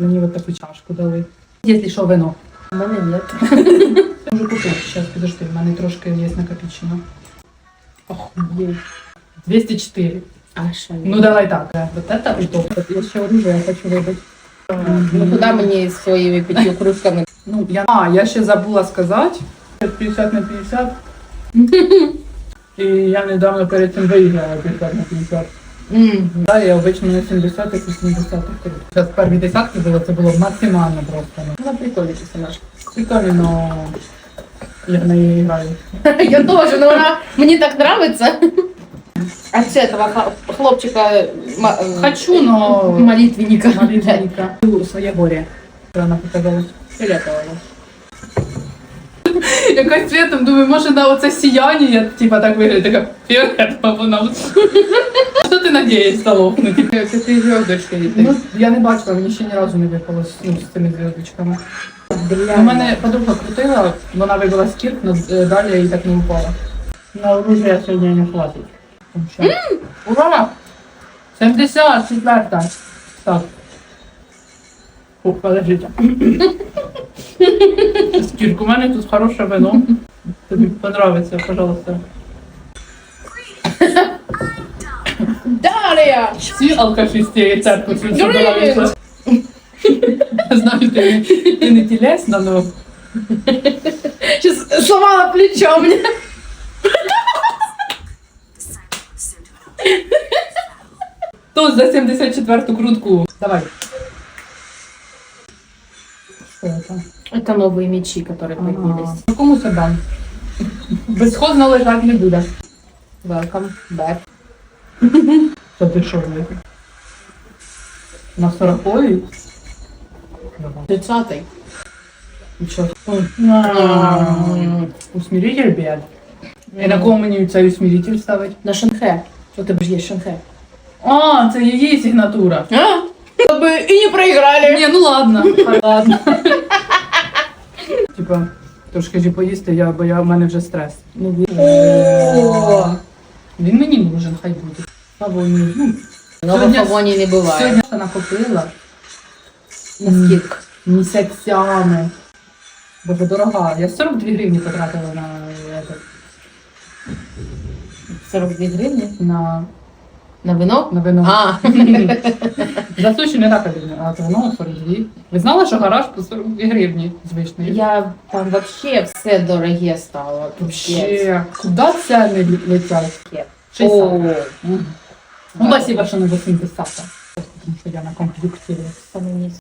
Мені от таку чашку дали. Якщо що, вино. У мене нет. Можу купити. Зараз, підожди, в мене трошки є накопичено. Охуеть. 204. А що? Ну давай так. Вот это притоп. Я ще оружие хочу вибити. Ну куди мені з своїми п'ятью кружками? Ну, я... А, я ще забула сказати. 50 на 50. І я недавно перед цим виїжджала 50 на 50. М. Да, я обично на 70 і 80 Зараз перві десятки було, це було максимально просто. Ну, Вона прикольна персонаж. Прикольно, но я в неї граю. Я тоже, но вона мені так нравится. А це этого ха- хлопчика ма- е, Хочу, но молитвенника. молитвенника. Своє горе. Вона показалась. Фіолетового. Якось світом, думаю, може на оце сіяння, типа так виглядає, така фіолетова вона. Що ти надієшся лопнути? Це ти звездочки. Ну, я не бачила, мені ще ні разу не випало з- ну, з цими зв'язочками. У мене подруга крутила, вона вибила скірк, але далі я їй так не упала. На оружие сьогодні не хватить. Тому що- Ура! 74 Так. Фух, подождите. Скірк, у мене тут хороше вино. Тобі понравиться, пожалуйста. Дар'я! Всі алкаші з цієї церкви тут Юрій! збираються. Знаю, ти, ти не тілесна, але Сейчас сломала плечо мне. Тут за 74-ту крутку. Давай. Що це? Это новые мечи, которые Ага. появились. Кому це дам? Безсходно лежати не буде. Welcome back. Це дешевий. На 40-й? 30-й. І що? Усмиритель бед. І на кого мені цей усмиритель ставить? На шанхе. У тебе ж є шанхе. А, це її сигнатура. А? Чтобы и не проиграли. Ні, ну ладно. Ладно. Типа, трошки ж поїсти, я, бо я, в мене вже стрес. Ну, він, О! він мені нужен, хай буде. Або ні. Ну, Но в Сьогодні- Афоні не буває. сьогодні накопила На скидку. місяцями. Боже, дорога. Я 42 гривні потратила на, этот, 42 гривні. на, На вино? на вино. А, За суші не так а то вино 42. Ви знали, що гараж по 42 гривні звичний? я там вообще все дороге стало. Вообще, куди не летять? О, Ну, спасибо, що не 80. Тому що я на комп'ютері.